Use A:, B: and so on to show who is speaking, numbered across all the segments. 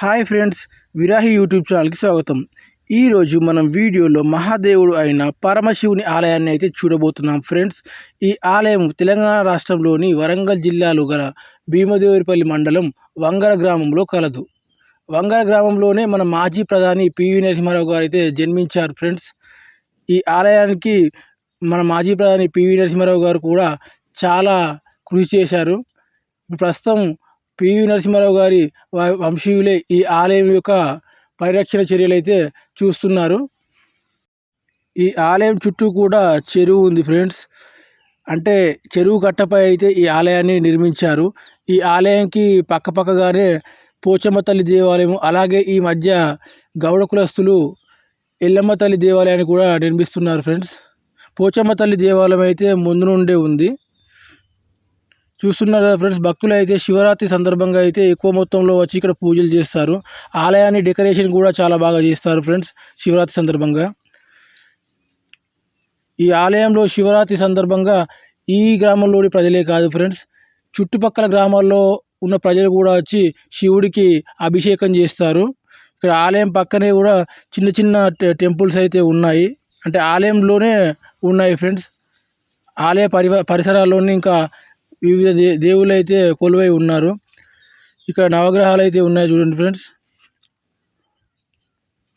A: Hi friends విరాహి YouTube ఛానల్కి స్వాగతం. ఈరోజు మనం వీడియోలో మహాదేవుడు అయిన పరమశివుని ఆలయాన్ని అయితే చూడబోతున్నాం ఫ్రెండ్స్. ఈ ఆలయం తెలంగాణ రాష్ట్రంలోని వరంగల్ జిల్లాలో గల భీమదేవరిపల్లి మండలం వంగర గ్రామంలో కలదు. వంగర గ్రామంలోనే మన మాజీ ప్రధాని పివి నరసింహారావు గారు అయితే జన్మించారు ఫ్రెండ్స్. ఈ ఆలయానికి మన మాజీ ప్రధాని పివి నరసింహారావు గారు కూడా చాలా కృషి చేశారు. ప్రస్తుతం పివి నరసింహారావు గారి వంశీయులే ఈ ఆలయం యొక్క పరిరక్షణ చర్యలు అయితే చూస్తున్నారు. ఈ ఆలయం చుట్టూ కూడా చెరువు ఉంది ఫ్రెండ్స్. అంటే చెరువు కట్టపై అయితే ఈ ఆలయాన్ని నిర్మించారు. ఈ ఆలయంకి పక్కపక్కగానే పోచమ్మ తల్లి దేవాలయం అలాగే ఈ మధ్య గౌడ కులస్తులు ఎల్లమ్మ తల్లి దేవాలయాన్ని కూడా నిర్మిస్తున్నారు ఫ్రెండ్స్. పోచమ్మ తల్లి దేవాలయం అయితే ముందు నుండే ఉంది. చూస్తున్నారు కదా ఫ్రెండ్స్ భక్తులు అయితే శివరాత్రి సందర్భంగా అయితే ఎక్కువ మొత్తంలో వచ్చి ఇక్కడ పూజలు చేస్తారు. ఆలయాన్ని డెకరేషన్ కూడా చాలా బాగా చేస్తారు ఫ్రెండ్స్ శివరాత్రి సందర్భంగా. ఈ ఆలయంలో శివరాత్రి సందర్భంగా ఈ గ్రామంలోని ప్రజలే కాదు ఫ్రెండ్స్ చుట్టుపక్కల గ్రామాల్లో ఉన్న ప్రజలు కూడా వచ్చి శివుడికి అభిషేకం చేస్తారు. ఇక్కడ ఆలయం పక్కనే కూడా చిన్న చిన్న టెంపుల్స్ అయితే ఉన్నాయి. అంటే ఆలయంలోనే ఉన్నాయి ఫ్రెండ్స్. ఆలయ పరి పరిసరాల్లోనే ఇంకా వివిధ దే దేవుళ్ళు అయితే కొలువై ఉన్నారు. ఇక్కడ నవగ్రహాలు అయితే ఉన్నాయి చూడండి ఫ్రెండ్స్.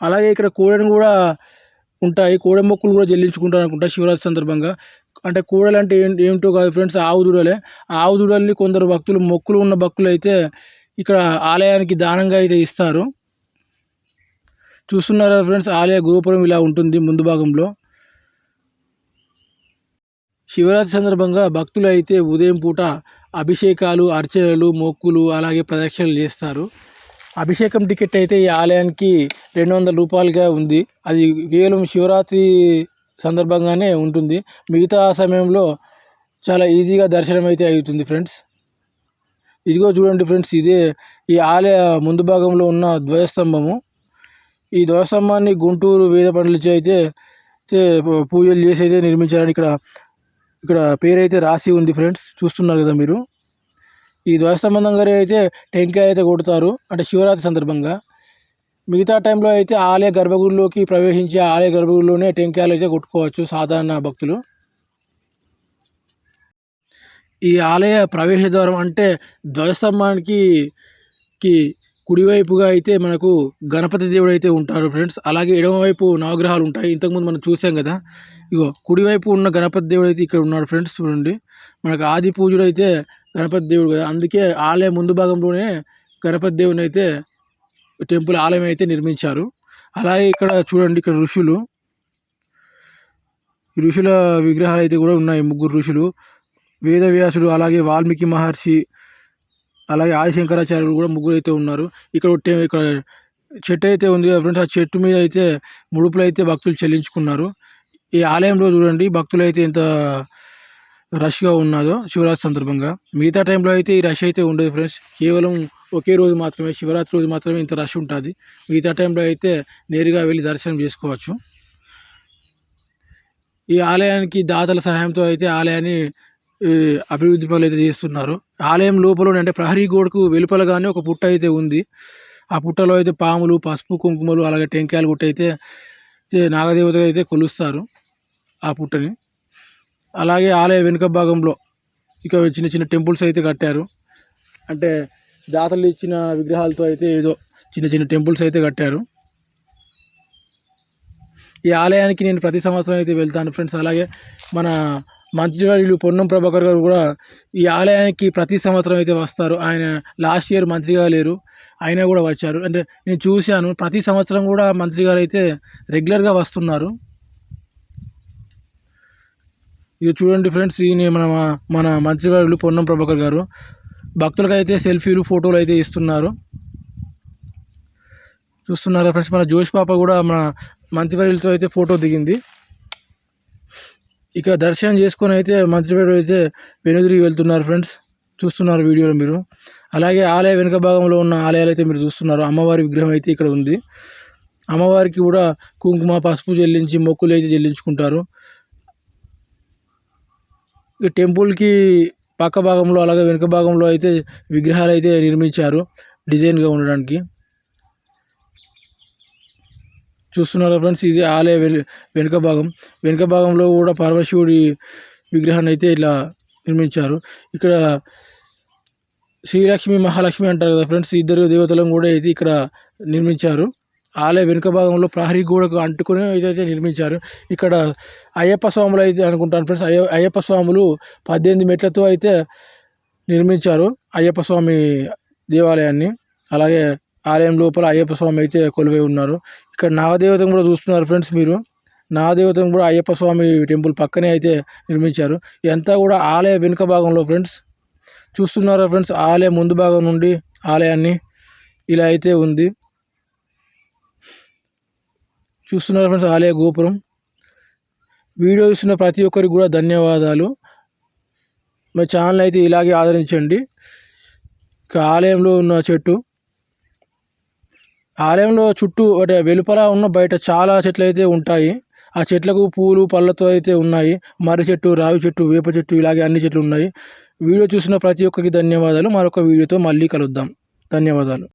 A: అలాగే ఇక్కడ కోడెను కూడా ఉంటాయి. కోడె మొక్కులు కూడా చెల్లించుకుంటారు అనుకుంటా శివరాత్రి సందర్భంగా. అంటే కూడలు అంటే ఏమిటో కాదు ఫ్రెండ్స్ ఆవు దూడలే. ఆవు దూడల్ని కొందరు భక్తులు మొక్కులు ఉన్న భక్తులు అయితే ఇక్కడ ఆలయానికి దానంగా అయితే ఇస్తారు. చూస్తున్నారా ఫ్రెండ్స్ ఆలయ గోపురం ఇలా ఉంటుంది ముందు భాగంలో. శివరాత్రి సందర్భంగా భక్తులు అయితే ఉదయం పూట అభిషేకాలు అర్చనలు మొక్కులు అలాగే ప్రదక్షిణలు చేస్తారు. అభిషేకం టికెట్ అయితే ఈ ఆలయానికి రెండు వందల రూపాయలుగా ఉంది. అది కేవలం శివరాత్రి సందర్భంగానే ఉంటుంది. మిగతా సమయంలో చాలా ఈజీగా దర్శనం అయితే అవుతుంది ఫ్రెండ్స్. ఇదిగో చూడండి ఫ్రెండ్స్ ఇదే ఈ ఆలయ ముందు భాగంలో ఉన్న ధ్వజస్తంభము. ఈ ధ్వజస్తంభాన్ని గుంటూరు వేద పండితులచే అయితే అయితే పూజలు చేసి అయితే నిర్మించారని ఇక్కడ ఇక్కడ పేరైతే రాసి ఉంది ఫ్రెండ్స్ చూస్తున్నారు కదా మీరు. ఈ ధ్వజస్తంభం దగ్గర అయితే టెంకాయ అయితే కొడతారు అంటే శివరాత్రి సందర్భంగా. మిగతా టైంలో అయితే ఆలయ గర్భగుడిలోకి ప్రవేశించి ఆలయ గర్భగుడిలోనే టెంకాయలు అయితే కొట్టుకోవచ్చు సాధారణ భక్తులు. ఈ ఆలయ ప్రవేశ ద్వారం అంటే ధ్వజస్తంభానికి కి కుడివైపుగా అయితే మనకు గణపతి దేవుడు అయితే ఉంటారు ఫ్రెండ్స్. అలాగే ఎడమవైపు నవగ్రహాలు ఉంటాయి. ఇంతకుముందు మనం చూసాం కదా. ఇగో కుడివైపు ఉన్న గణపతి దేవుడు అయితే ఇక్కడ ఉన్నాడు ఫ్రెండ్స్ చూడండి. మనకు ఆది పూజుడు అయితే గణపతి దేవుడు కదా. అందుకే ఆలయం ముందు భాగంలోనే గణపతి దేవుని అయితే టెంపుల్ ఆలయం అయితే నిర్మించారు. అలాగే ఇక్కడ చూడండి ఇక్కడ ఋషులు. ఈ ఋషుల విగ్రహాలు అయితే కూడా ఉన్నాయి ముగ్గురు ఋషులు. వేదవ్యాసుడు అలాగే వాల్మీకి మహర్షి అలాగే ఆది శంకరాచార్యులు కూడా ముగ్గురు అయితే ఉన్నారు. ఇక్కడ ఇక్కడ చెట్టు అయితే ఉంది కదా ఫ్రెండ్స్ ఆ చెట్టు మీద అయితే ముడుపులు అయితే భక్తులు చెల్లించుకున్నారు. ఈ ఆలయంలో చూడండి భక్తులు అయితే ఎంత రష్గా ఉన్నదో శివరాత్రి సందర్భంగా. మిగతా టైంలో అయితే ఈ రష్ అయితే ఉండదు ఫ్రెండ్స్. కేవలం ఒకే రోజు మాత్రమే శివరాత్రి రోజు మాత్రమే ఇంత రష్ ఉంటుంది. మిగతా టైంలో అయితే నేరుగా వెళ్ళి దర్శనం చేసుకోవచ్చు. ఈ ఆలయానికి దాతల సహాయంతో అయితే ఆలయాన్ని అభివృద్ధి పనులు అయితే చేస్తున్నారు. ఆలయం లోపల అంటే ప్రహరీ గోడకు వెలుపలగానే ఒక పుట్ట అయితే ఉంది. ఆ పుట్టలో అయితే పాములు పసుపు కుంకుమలు అలాగే టెంకాయలు గుట్ట అయితే అయితే నాగదేవత అయితే కొలుస్తారు ఆ పుట్టని. అలాగే ఆలయ వెనుక భాగంలో ఇక చిన్న చిన్న టెంపుల్స్ అయితే కట్టారు. అంటే దాతలు ఇచ్చిన విగ్రహాలతో అయితే ఏదో చిన్న చిన్న టెంపుల్స్ అయితే కట్టారు. ఈ ఆలయానికి నేను ప్రతి సంవత్సరం అయితే వెళ్తాను ఫ్రెండ్స్. అలాగే మన మంత్రివర్యులు పొన్నం ప్రభాకర్ గారు కూడా ఈ ఆలయానికి ప్రతి సంవత్సరం అయితే వస్తారు. ఆయన లాస్ట్ ఇయర్ మంత్రిగా లేరు. ఆయన కూడా వచ్చారు. అంటే నేను చూశాను ప్రతి సంవత్సరం కూడా మంత్రి గారు అయితే రెగ్యులర్గా వస్తున్నారు. ఇది చూడండి ఫ్రెండ్స్ ఈయన మన మన మంత్రివర్యులు పొన్నం ప్రభాకర్ గారు. భక్తులకు అయితే సెల్ఫీలు ఫోటోలు అయితే ఇస్తున్నారు. చూస్తున్నారా ఫ్రెండ్స్ మన జోష్ పాప కూడా మన మంత్రివర్యులతో అయితే ఫోటో దిగింది. ఇక దర్శనం చేసుకొని అయితే మంత్రిపేట అయితే వెనుదిరిగి వెళ్తున్నారు ఫ్రెండ్స్. చూస్తున్నారు వీడియోలో మీరు. అలాగే ఆలయ వెనుక భాగంలో ఉన్న ఆలయాలు అయితే మీరు చూస్తున్నారు. అమ్మవారి విగ్రహం అయితే ఇక్కడ ఉంది. అమ్మవారికి కూడా కుంకుమ పసుపు చెల్లించి మొక్కులు అయితే చెల్లించుకుంటారు. ఈ టెంపుల్కి పక్క భాగంలో అలాగే వెనుక భాగంలో అయితే విగ్రహాలు అయితే నిర్మించారు. డిజైన్గా ఉండడానికి. చూస్తున్నారు ఫ్రెండ్స్? ఇది ఆలయ వెనుక భాగం. వెనుక భాగంలో కూడా పరమశివుడి విగ్రహాన్ని అయితే ఇట్లా నిర్మించారు. ఇక్కడ శ్రీలక్ష్మి మహాలక్ష్మి అంటారు కదా ఫ్రెండ్స్? ఇద్దరు దేవతలను కూడా అయితే ఇక్కడ నిర్మించారు. ఆలయ వెనుక భాగంలో ప్రహరీ గోడకు అంటుకుని అయితే నిర్మించారు. ఇక్కడ అయ్యప్ప స్వాములు అయితే అనుకుంటాను ఫ్రెండ్స్. అయ్య అయ్యప్ప స్వాములు పద్దెనిమిది మెట్లతో అయితే నిర్మించారు అయ్యప్ప స్వామి దేవాలయాన్ని. అలాగే ఆలయం లోపల అయ్యప్ప స్వామి అయితే కొలువై ఉన్నారు. ఇక్కడ నాగదేవతను కూడా చూస్తున్నారు ఫ్రెండ్స్ మీరు. నాగదేవతను కూడా అయ్యప్ప స్వామి టెంపుల్ పక్కనే అయితే నిర్మించారు. ఇదంతా కూడా ఆలయ వెనుక భాగంలో ఫ్రెండ్స్. చూస్తున్నారా ఫ్రెండ్స్? ఆలయం ముందు భాగం నుండి ఆలయాన్ని ఇలా అయితే ఉంది. చూస్తున్నారా ఫ్రెండ్స్? ఆలయ గోపురం. వీడియో చూస్తున్న ప్రతి ఒక్కరికి కూడా ధన్యవాదాలు. మా ఛానల్ అయితే ఇలాగే ఆదరించండి. ఇక ఆలయంలో ఉన్న చెట్టు. ఆలయంలో చుట్టూ అంటే వెలుపల ఉన్న బయట చాలా చెట్లు అయితే ఉంటాయి. ఆ చెట్లకు పూలు పళ్ళతో అయితే ఉన్నాయి. మర్రి చెట్టు రావి చెట్టు వేప చెట్టు ఇలాగే అన్ని చెట్లు ఉన్నాయి. వీడియో చూసిన ప్రతి ఒక్కరికి ధన్యవాదాలు. మరొక వీడియోతో మళ్ళీ కలుద్దాం. ధన్యవాదాలు.